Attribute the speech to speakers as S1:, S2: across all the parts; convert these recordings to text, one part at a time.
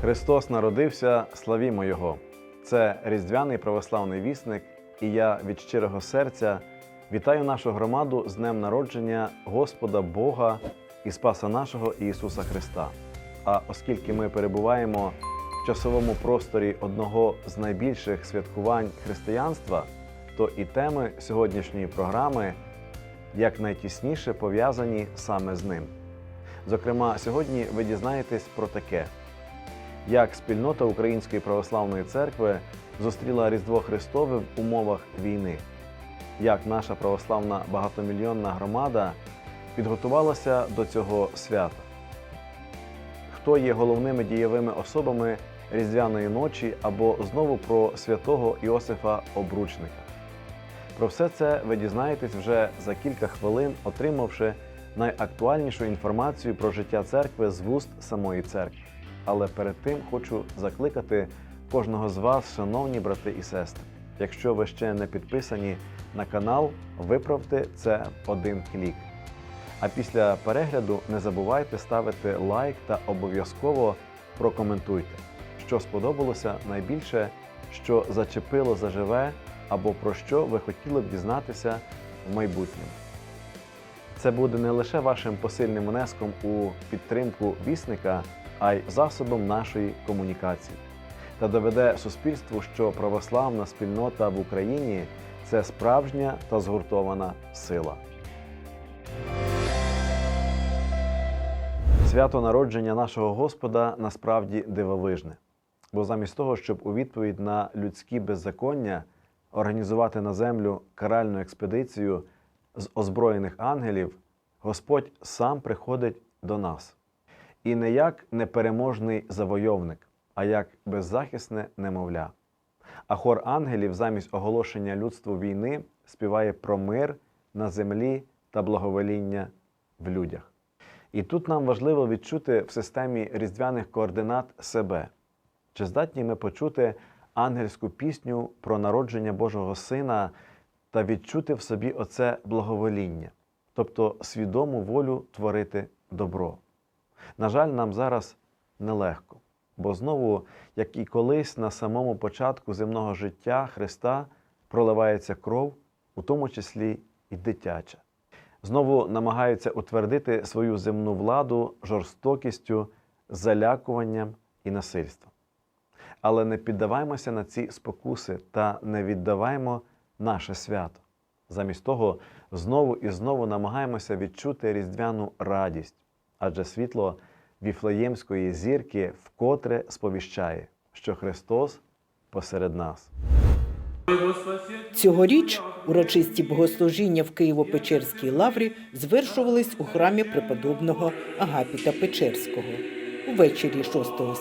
S1: Христос народився, славімо Його! Це Різдвяний православний вісник, і я від щирого серця вітаю нашу громаду з днем народження Господа Бога і Спаса нашого Ісуса Христа. А оскільки ми перебуваємо в часовому просторі одного з найбільших святкувань християнства, то і теми сьогоднішньої програми якнайтісніше пов'язані саме з ним. Зокрема, сьогодні ви дізнаєтесь про таке як спільнота Української православної церкви зустріла Різдво Христове в умовах війни, як наша православна багатомільйонна громада підготувалася до цього свята, хто є головними дієвими особами Різдвяної ночі або знову про святого Іосифа Обручника. Про все це ви дізнаєтесь вже за кілька хвилин, отримавши найактуальнішу інформацію про життя церкви з вуст самої церкви. Але перед тим хочу закликати кожного з вас, шановні брати і сестри. Якщо ви ще не підписані на канал, виправте це один клік. А після перегляду не забувайте ставити лайк та обов'язково прокоментуйте, що сподобалося найбільше, що зачепило заживе, або про що ви хотіли б дізнатися в майбутньому. Це буде не лише вашим посильним внеском у підтримку вісника, а й засобом нашої комунікації та доведе суспільству, що православна спільнота в Україні це справжня та згуртована сила. Свято народження нашого Господа насправді дивовижне, бо замість того, щоб у відповідь на людські беззаконня організувати на землю каральну експедицію з озброєних ангелів, Господь сам приходить до нас. І не як непереможний завойовник, а як беззахисне немовля. А хор ангелів замість оголошення людству війни співає про мир на землі та благовоління в людях. І тут нам важливо відчути в системі різдвяних координат себе. Чи здатні ми почути ангельську пісню про народження Божого Сина та відчути в собі оце благовоління, тобто свідому волю творити добро? На жаль, нам зараз нелегко, бо знову, як і колись на самому початку земного життя Христа проливається кров, у тому числі і дитяча. Знову намагаються утвердити свою земну владу жорстокістю, залякуванням і насильством. Але не піддаваймося на ці спокуси та не віддаваймо наше свято. Замість того, знову і знову намагаємося відчути різдвяну радість, адже світло віфлеємської зірки вкотре сповіщає, що Христос посеред нас.
S2: Цьогоріч урочисті богослужіння в Києво-Печерській лаврі звершувались у храмі преподобного Агапіта Печерського. Увечері 6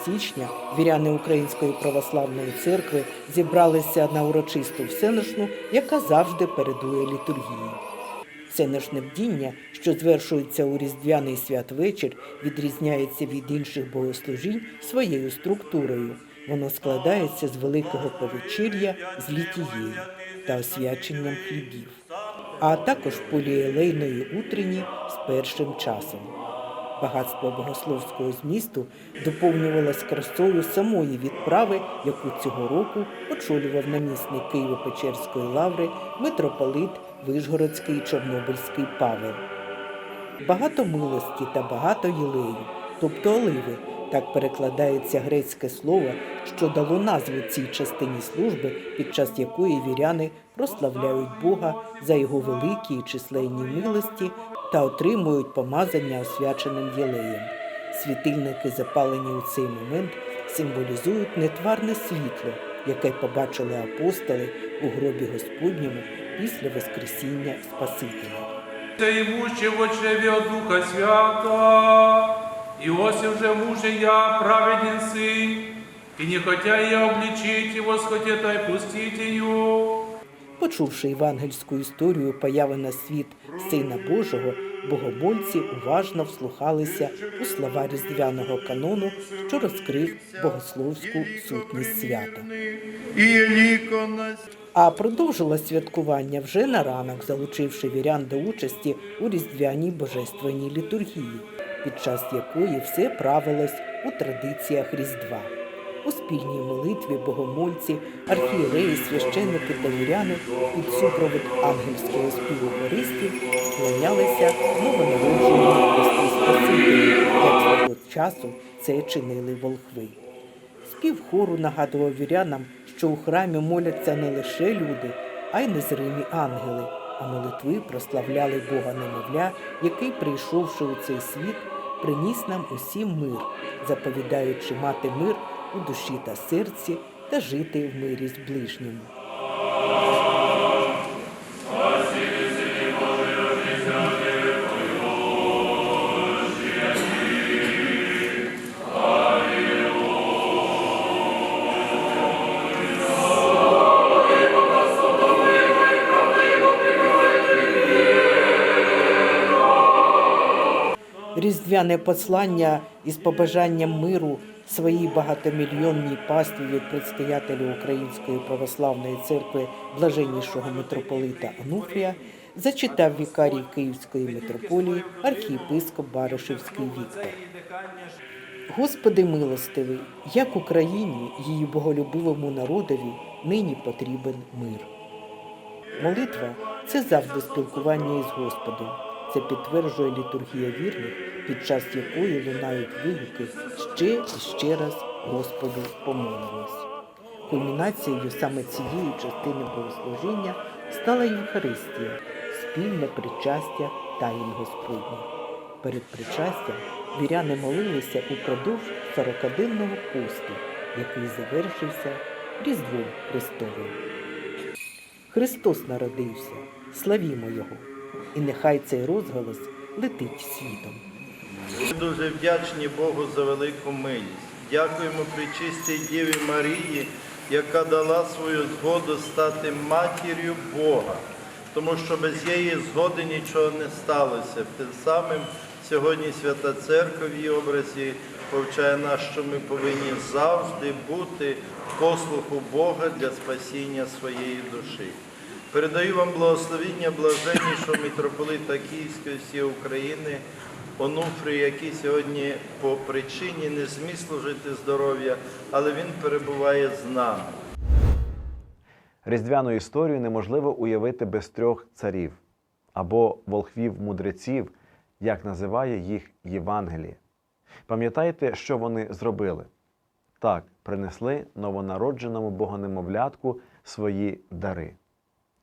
S2: січня віряни Української православної церкви зібралися на урочисту всеношну, яка завжди передує літургії. Всеношне бдіння, що звершується у Різдвяний святвечір, відрізняється від інших богослужінь своєю структурою. Воно складається з великого повечір'я з літією та освяченням хлібів, а також поліелейної утренні з першим часом. Багатство богословського змісту доповнювалось красою самої відправи, яку цього року очолював намісник Києво-Печерської лаври митрополит Вишгородський і Чорнобильський Павел. Багато милості та багато єлею, тобто оливи, так перекладається грецьке слово, що дало назву цій частині служби, під час якої віряни прославляють Бога за його великі і численні милості та отримують помазання освяченим єлеєм. Світильники, запалені у цей момент, символізують нетварне світло, яке побачили апостоли у гробі Господньому після Воскресіння Спасителя.
S3: Це Имущий в чреве от Духа Свята, Иосиф же муж и я праведен сын, и не хотя я обличить его, схотета и пустить ее.
S2: Почувши євангельську історію появи на світ Сина Божого, богомольці уважно вслухалися у слова різдвяного канону, що розкрив богословську сутність свята. А продовжило святкування вже на ранок, залучивши вірян до участі у різдвяній божественній літургії, під час якої все правилось у традиціях Різдва. У спільній молитві богомольці, архієреї, священники та віряни під супровід ангельського співу хористів вклонялися новонародженому Христу Спасителю, як свого часу це чинили волхви. Спів хору нагадував вірянам, що у храмі моляться не лише люди, а й незримі ангели, а молитви прославляли Бога немовля, який, прийшовши у цей світ, приніс нам усім мир, заповідаючи мати мир у душі та серці та жити в мирі з ближнім. Різдвяне послання із побажанням миру своїй багатомільйонній пастві від предстоятелю Української православної церкви блаженнішого митрополита Онуфрія зачитав вікарій Київської митрополії архієпископ Баришевський Віктор. Господи милостивий, як Україні, її боголюбивому народові, нині потрібен мир. Молитва це завжди спілкування із Господом. Це підтверджує літургія вірних, під час якої лунають вигуки ще і ще раз Господу помолимось. Кульмінацією саме цієї частини богослужіння стала Євхаристія, спільне причастя таїн Господніх. Перед причастям віряни молилися упродовж сорокаденного посту, який завершився Різдвом Христовим. Христос народився, славімо Його, і нехай цей розголос летить світом.
S4: Ми дуже вдячні Богу за велику милість. Дякуємо причистій Діві Марії, яка дала свою згоду стати матір'ю Бога, тому що без її згоди нічого не сталося. Тим самим сьогодні Свята Церква в її образі повчає нас, що ми повинні завжди бути послуху Бога для спасіння своєї душі. Передаю вам благословіння блаженнішого митрополита Київської всієї України, Онуфрія, який сьогодні по причині не зміг служити здоров'я, але він перебуває з нами.
S1: Різдвяну історію неможливо уявити без трьох царів або волхвів-мудреців, як називає їх Євангеліє. Пам'ятаєте, що вони зробили? Так, принесли новонародженому богонемовлятку свої дари.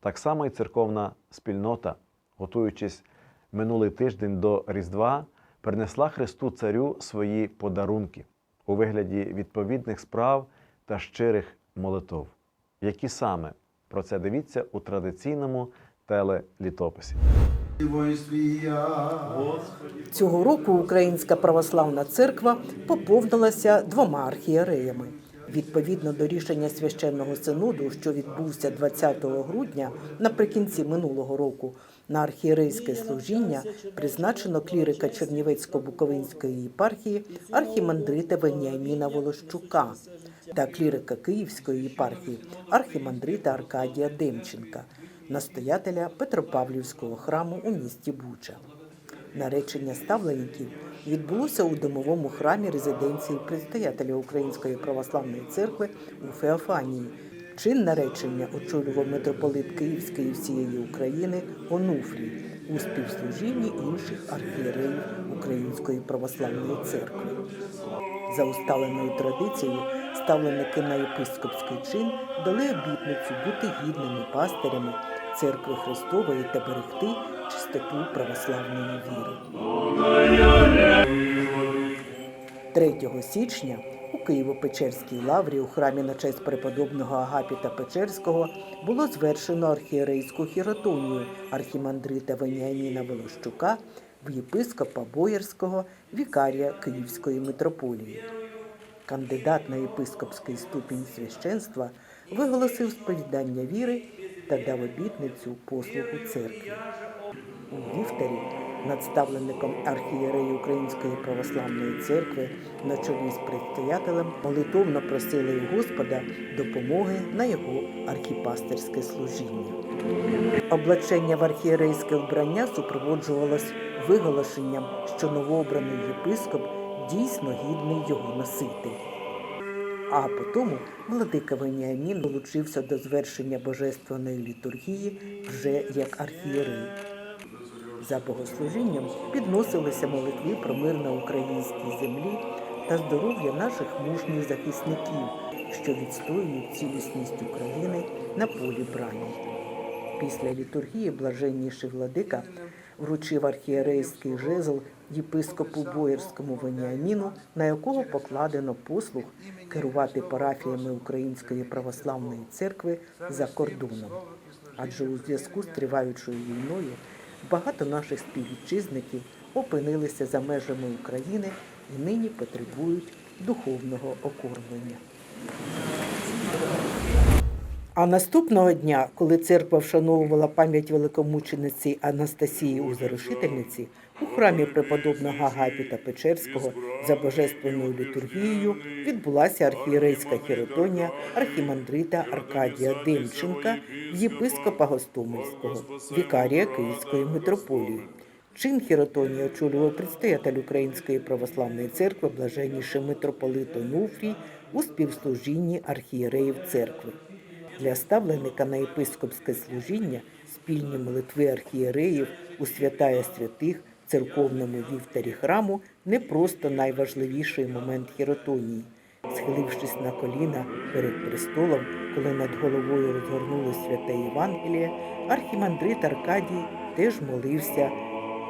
S1: Так само і церковна спільнота, готуючись минулий тиждень до Різдва, принесла Христу Царю свої подарунки у вигляді відповідних справ та щирих молитов. Які саме про це дивіться у традиційному телелітописі.
S2: Цього року Українська православна церква поповнилася двома архієреями. Відповідно до рішення священного синоду, що відбувся 20 грудня наприкінці минулого року, на архієрейське служіння призначено клірика Чернівецько-Буковинської єпархії архімандрита Веніаміна Волощука та клірика Київської єпархії архімандрита Аркадія Демченка, настоятеля Петропавлівського храму у місті Буча. Наречення ставленників відбулося у домовому храмі резиденції предстоятеля Української православної церкви у Феофанії. Чин наречення очолював митрополит Київської всієї України Онуфрій у співслужінні інших архієреїв Української православної церкви. За усталеною традицією ставленики на єпископський чин дали обітницю бути гідними пастирями церкви Христової та берегти чистоту православної віри. 3 січня у Києво-Печерській лаврі у храмі на честь преподобного Агапіта Печерського було звершено архієрейську хіротонію архімандрита Веніаміна Волощука в єпископа Боярського вікарія Київської митрополії. Кандидат на єпископський ступінь священства виголосив сповідання віри та дав обітницю послугу церкві. У вівторі надставленником архієреї Української православної церкви на чолі з предстоятелем молитовно просили Господа допомоги на його архіпастерське служіння. Облачення в архієрейське вбрання супроводжувалось виголошенням, що новообраний єпископ дійсно гідний його носити. А потому владика Веніамін долучився до звершення божественної літургії вже як архієрей. За богослужінням підносилися молитви про мир на українській землі та здоров'я наших мужніх захисників, що відстоюють цілісність України на полі брані. Після літургії блаженніший владика вручив архієрейський жезл єпископу Боярському Веніаміну, на якого покладено послуг керувати парафіями Української православної церкви за кордоном. Адже у зв'язку з триваючою війною багато наших співвітчизників опинилися за межами України і нині потребують духовного окормлення. А наступного дня, коли церква вшановувала пам'ять великомучениці Анастасії Узорушительниці, у храмі преподобного Агапіта Печерського за божественною літургією відбулася архієрейська хіротонія архімандрита Аркадія Демченка єпископа Гостомельського, вікарія Київської митрополії. Чин хіротонії очолював предстоятель Української православної церкви блаженніший митрополит Онуфрій у співслужінні архієреїв церкви. Для ставленика на єпископське служіння спільні молитви архієреїв у святая святих церковному вівтарі храму не просто найважливіший момент хіротонії. Схилившись на коліна перед престолом, коли над головою розгорнулось святе Євангеліє, архімандрит Аркадій теж молився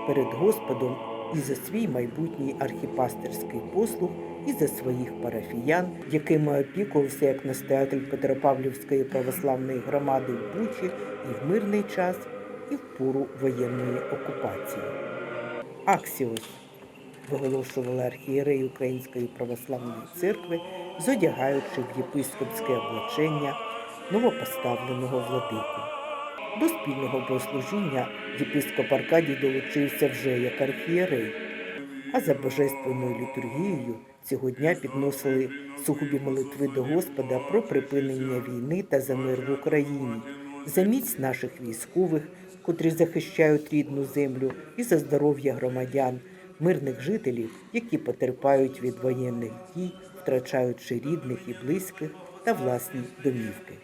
S2: перед Господом і за свій майбутній архіпастерський послуг, і за своїх парафіян, якими опікувався як настоятель Петропавлівської православної громади в Бучі і в мирний час, і в пору воєнної окупації. Аксіос виголошували архієреї Української православної церкви, зодягаючи в єпископське облачення новопоставленого владику. До спільного богослужіння єпископ Аркадій долучився вже як архієрей. А за божественною літургією цього дня підносили сугубі молитви до Господа про припинення війни та за мир в Україні, за міць наших військових, котрі захищають рідну землю, і за здоров'я громадян, мирних жителів, які потерпають від воєнних дій, втрачаючи рідних і близьких та власні домівки.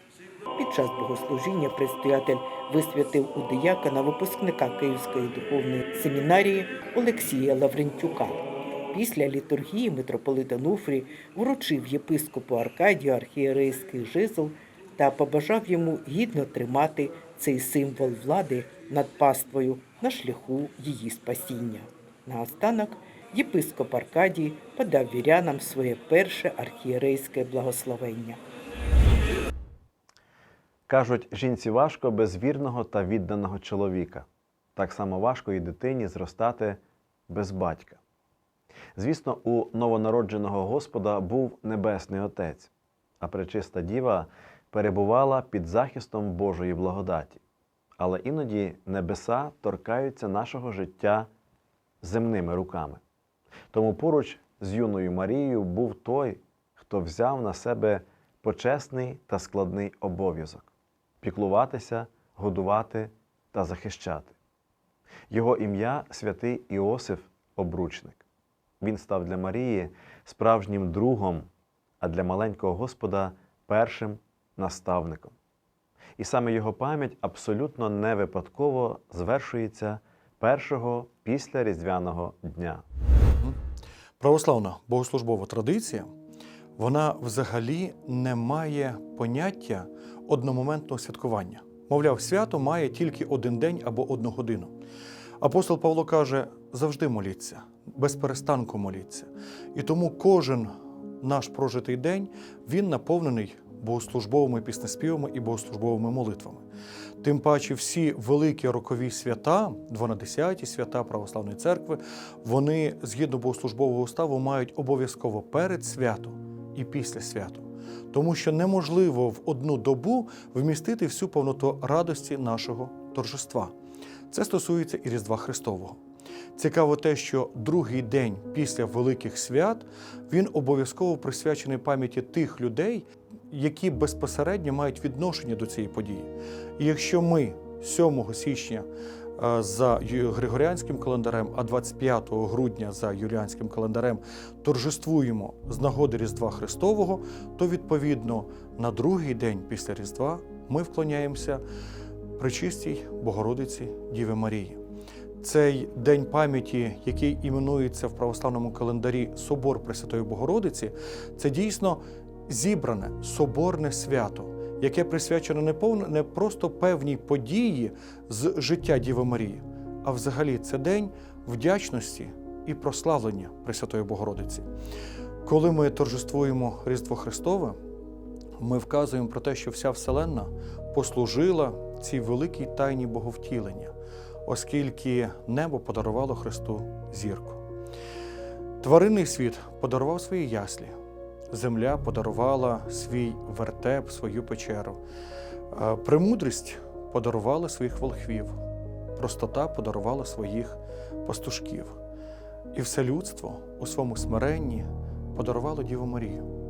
S2: Під час богослужіння предстоятель висвятив у диякона випускника Київської духовної семінарії Олексія Лаврентюка. Після літургії митрополит Онуфрій вручив єпископу Аркадію архієрейський жезл та побажав йому гідно тримати цей символ влади над паствою на шляху її спасіння. Наостанок єпископ Аркадій подав вірянам своє перше архієрейське благословення.
S1: Кажуть, жінці важко без вірного та відданого чоловіка. Так само важко і дитині зростати без батька. Звісно, у новонародженого Господа був Небесний Отець, а пречиста діва перебувала під захистом Божої благодаті. Але іноді небеса торкаються нашого життя земними руками. Тому поруч з юною Марією був той, хто взяв на себе почесний та складний обов'язок піклуватися, годувати та захищати. Його ім'я святий Іосиф Обручник. Він став для Марії справжнім другом, а для маленького Господа першим наставником. І саме його пам'ять абсолютно не випадково звершується першого після Різдвяного дня.
S5: Православна богослужбова традиція, вона взагалі не має поняття одномоментного святкування. Мовляв, свято має тільки один день або одну годину. Апостол Павло каже: завжди моліться, без перестанку моліться. І тому кожен наш прожитий день він наповнений богослужбовими піснеспівами і богослужбовими молитвами. Тим паче всі великі рокові свята, 12 свята Православної церкви, вони згідно богослужбового уставу мають обов'язково перед святом і після святу. Тому що неможливо в одну добу вмістити всю повноту радості нашого торжества. Це стосується і Різдва Христового. Цікаво те, що другий день після великих свят він обов'язково присвячений пам'яті тих людей, які безпосередньо мають відношення до цієї події. І якщо ми 7 січня е, за Григоріанським календарем, а 25 грудня за юліанським календарем торжествуємо з нагоди Різдва Христового, то відповідно на другий день після Різдва ми вклоняємося Пречистій Богородиці Діви Марії. Цей день пам'яті, який іменується в православному календарі Собор Пресвятої Богородиці, це дійсно зібране соборне свято, яке присвячено не повно не просто певній події з життя Діви Марії, а взагалі це день вдячності і прославлення Пресвятої Богородиці. Коли ми торжествуємо Різдво Христове, ми вказуємо про те, що вся Вселенна послужила цій великій тайні Боговтілення, оскільки небо подарувало Христу зірку. Тваринний світ подарував свої яслі, земля подарувала свій вертеп, свою печеру. Премудрість подарувала своїх волхвів, простота подарувала своїх пастушків. І все людство у своєму смиренні подарувало Діву Марію.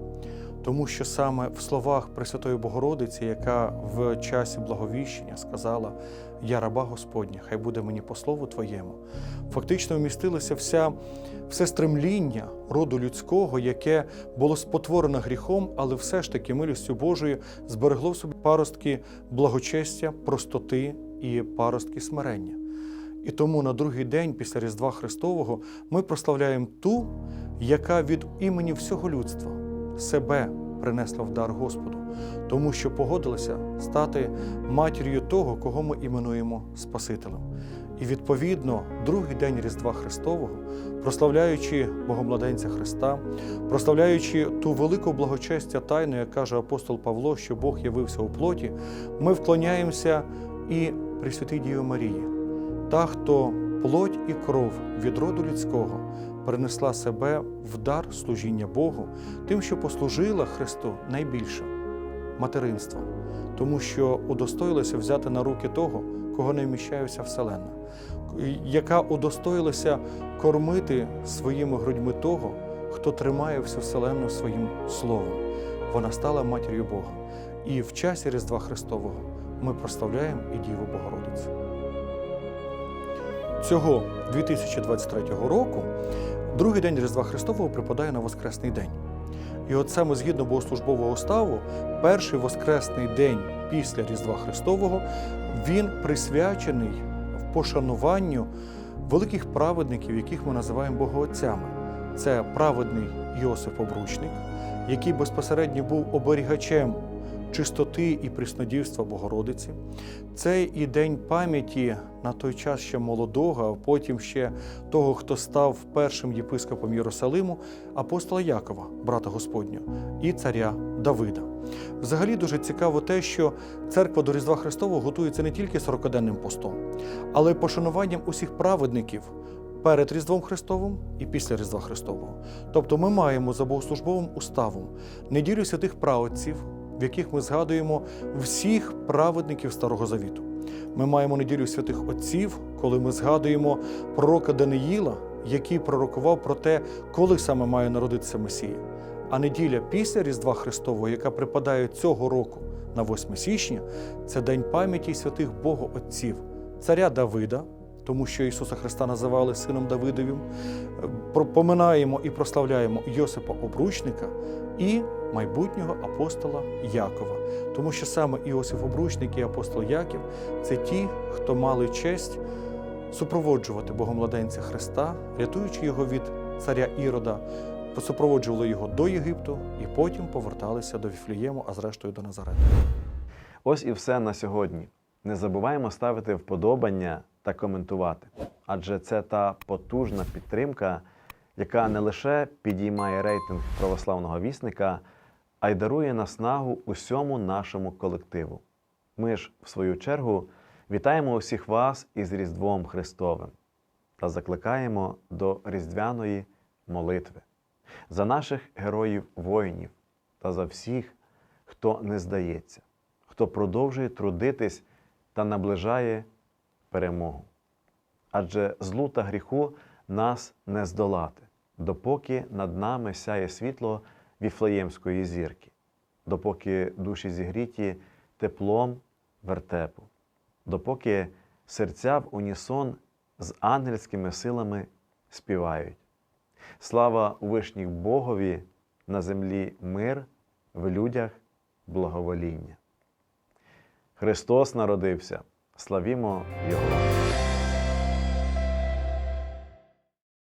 S5: Тому що саме в словах Пресвятої Богородиці, яка в часі благовіщення сказала Я раба Господня, хай буде мені по слову Твоєму, фактично вмістилося вся, все стремління роду людського, яке було спотворено гріхом, але все ж таки милістю Божою зберегло в собі паростки благочестя, простоти і паростки смирення. І тому на другий день після Різдва Христового ми прославляємо ту, яка від імені всього людства себе принесла в дар Господу, тому що погодилася стати матір'ю того, кого ми іменуємо Спасителем. І відповідно, другий день Різдва Христового, прославляючи Богомладенця Христа, прославляючи ту велику благочестя тайну, як каже апостол Павло, що Бог явився у плоті, ми вклоняємося і Пресвятій Діві Марії, та, хто плоть і кров від роду людського принесла себе в дар служіння Богу, тим, що послужила Христу найбільше материнством, тому що удостоїлася взяти на руки того, кого не вміщає вся Вселенна, яка удостоїлася кормити своїми грудьми того, хто тримає всю Вселенну своїм словом. Вона стала матір'ю Бога. І в часі Різдва Христового ми прославляємо і Діву Богородицю. Цього 2023 року другий день Різдва Христового припадає на Воскресний день. І от саме згідно богослужбового уставу, перший Воскресний день після Різдва Христового він присвячений пошануванню великих праведників, яких ми називаємо богоотцями. Це праведний Йосип Обручник, який безпосередньо був оберігачем чистоти і приснодівства Богородиці. Це і день пам'яті на той час ще молодого, а потім ще того, хто став першим єпископом Єрусалиму, апостола Якова, брата Господнього, і царя Давида. Взагалі дуже цікаво те, що церква до Різдва Христового готується не тільки сорокаденним постом, але й пошануванням усіх праведників перед Різдвом Христовим і після Різдва Христового. Тобто ми маємо за богослужбовим уставом неділю святих праотців, в яких ми згадуємо всіх праведників Старого Завіту. Ми маємо неділю святих Отців, коли ми згадуємо пророка Даниїла, який пророкував про те, коли саме має народитися Месія. А неділя після Різдва Христового, яка припадає цього року на 8 січня, це день пам'яті святих Богоотців, царя Давида, тому що Ісуса Христа називали сином Давидовим. Поминаємо і прославляємо Йосипа Обручника і майбутнього апостола Якова, тому що саме Іосиф Обручник і апостол Яків це ті, хто мали честь супроводжувати Богомладенця Христа, рятуючи його від царя Ірода, супроводжували його до Єгипту і потім поверталися до Віфлієму, а зрештою до Назарета.
S1: Ось і все на сьогодні. Не забуваємо ставити вподобання та коментувати, адже це та потужна підтримка, яка не лише підіймає рейтинг православного вісника, а й дарує наснагу усьому нашому колективу. Ми ж, в свою чергу, вітаємо усіх вас із Різдвом Христовим та закликаємо до різдвяної молитви за наших героїв-воїнів та за всіх, хто не здається, хто продовжує трудитись та наближає перемогу. Адже злу та гріху нас не здолати, допоки над нами сяє світло віфлеємської зірки, допоки душі зігріті теплом вертепу, допоки серця в унісон з ангельськими силами співають. Слава у вишніх Богові, на землі мир, в людях благовоління. Христос народився, Славімо Його!